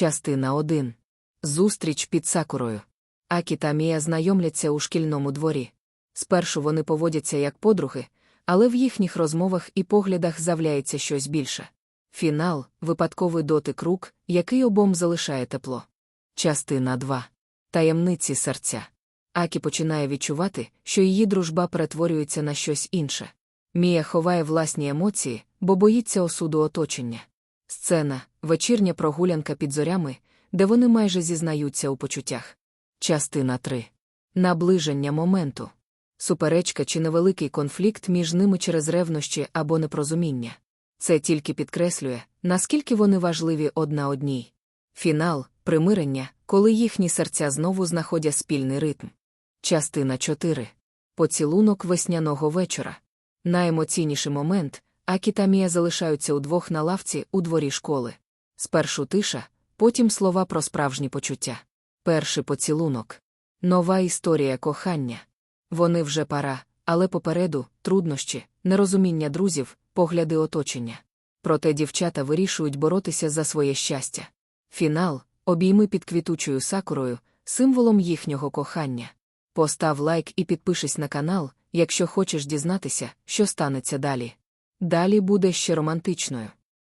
Частина 1. Зустріч під сакурою. Акі та Мія знайомляться у шкільному дворі. Спершу вони поводяться як подруги, але в їхніх розмовах і поглядах з'являється щось більше. Фінал випадковий дотик рук, який обом залишає тепло. Частина 2. Таємниці серця. Акі починає відчувати, що її дружба перетворюється на щось інше. Мія ховає власні емоції, бо боїться осуду оточення. Сцена вечірня прогулянка під зорями, де вони майже зізнаються у почуттях. Частина 3. Наближення моменту. Суперечка чи невеликий конфлікт між ними через ревнощі або непрозуміння. Це тільки підкреслює, наскільки вони важливі одна одній. Фінал примирення, коли їхні серця знову знаходять спільний ритм. Частина 4. Поцілунок весняного вечора. Найемоційніший момент Акі та Мія залишаються удвох на лавці у дворі школи. Спершу тиша, потім слова про справжні почуття. Перший поцілунок. Нова історія кохання. Вони вже пара, але попереду труднощі, нерозуміння друзів, погляди оточення. Проте дівчата вирішують боротися за своє щастя. Фінал обійми під квітучою сакурою, символом їхнього кохання. Постав лайк і підпишись на канал, якщо хочеш дізнатися, що станеться далі. Далі буде ще романтичною.